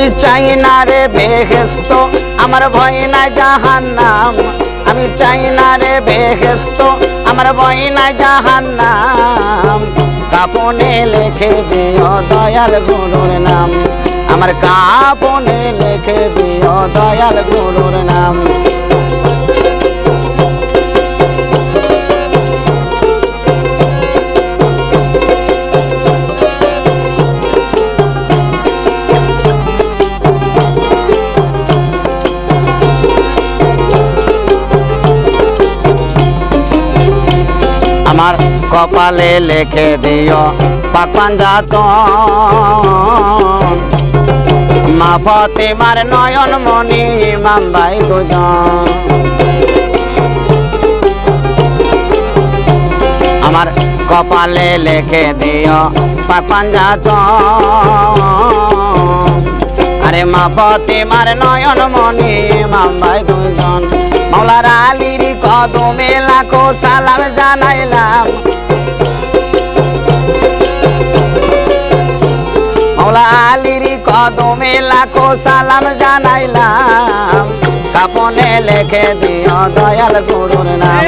আমি চাই না রে বেহেস্ত আমার ভয় না জাহান নাম আমি চাই না রে বেহেস্ত আমার ভয় না জাহান নাম কাপনে লেখে দিও দয়াল গুরুর নাম। আমার কাপনে লেখে দিও দয়াল গুরুর নাম। কপালে লিখে দিও পাকপান যাত মা ফতেমার নয়ন মণি মাম্বাই দুজন। আমার কপালে লিখে দিও পাকপান যাত আরে মা ফতেমার নয়ন মণি মাম্বাই দুজন। মৌলার আলীর কদমে লাখো সালাম জানাইলাম। মৌলা আলীর কদমে লাখো সালাম জানাইলাম। কাপনে লেখে দিও দয়াল গুরুর নাম।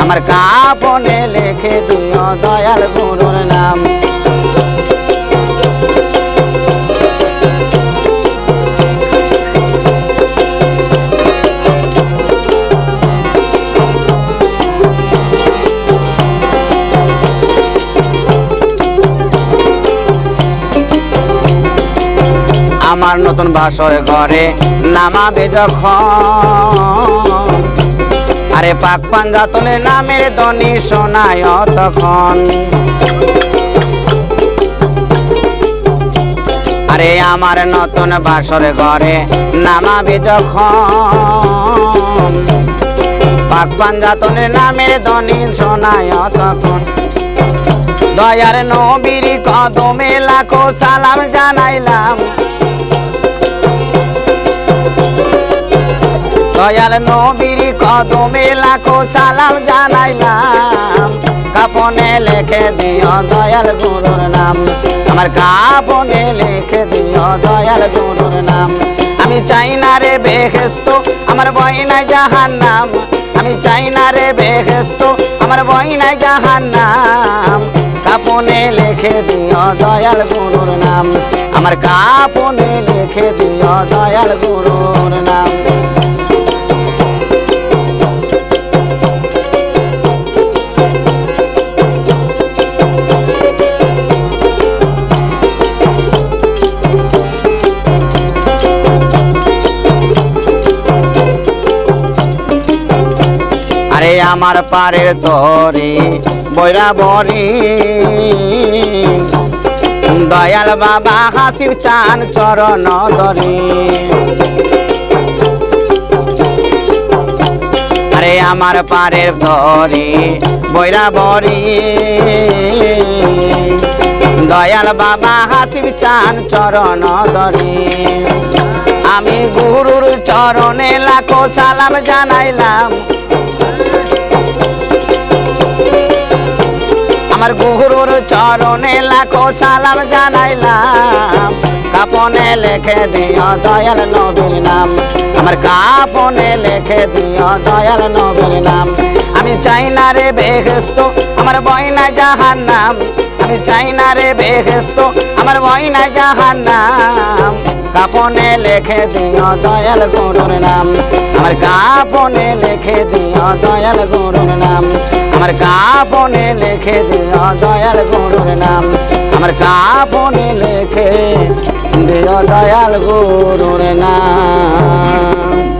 আমার কাপনে লেখে দিও দয়াল গুরুর নাম। আমার নতুন বাসর ঘরে নামাবে যখন। আরে পাক পাঞ্জাতনের নামের দনি শোনায় তখন। আরে আমার নতুন বাসর ঘরে নামাবে যখন। পাক পাঞ্জাতনের নামের দনি শোনায় তখন। দয়ার নবীর কদমে লাখো সালাম জানাইলাম। দয়াল নবীর কদমে লাখো সালাম জানাইলাম। কাপনে লেখে দিও দয়াল গুরুর নাম। আমার কাপনে লেখে দিও দয়াল গুরুর নাম। আমি চাই না রে বেহেস্ত আমার বই নাই জাহান নাম আমি চাই না রে বেহেস্ত আমার বই নাই জাহান নাম কাপনে লেখে দিও দয়াল গুরুর নাম। আমার কাপনে লেখে দিও দয়াল গুরুর নাম। আরে আমার পারের তরে বৈরা বরি দয়াল বাবা হাসির চান চরণ ধরে। আরে আমার পারের ধরে বৈরা বরি দয়াল বাবা হাসির চান চরণ ধরে। আমি গুরুর চরণে লাখো সালাম জানাইলাম। আমার গুরুর চরণে লাখো সালাম জানাইলাম। কাপনে লেখে দিও দয়াল নবীর নাম। আমার কাপনে লেখে দিও দয়াল নবীর নাম। আমি চাই না রে বেহেস্ত আমার বয়না জাহান নাম আমি চাই না রে বেহেস্ত আমার বয়না জাহান নাম কাপনে লেখে দিও দয়াল গুরুর নাম। আমার কাপনে লেখে দিও দয়াল গুরুর নাম। আমার কাপনে লেখে দিও দয়াল গুরুর নাম। আমার কাপনে লেখে দিও দয়াল গুরুর নাম।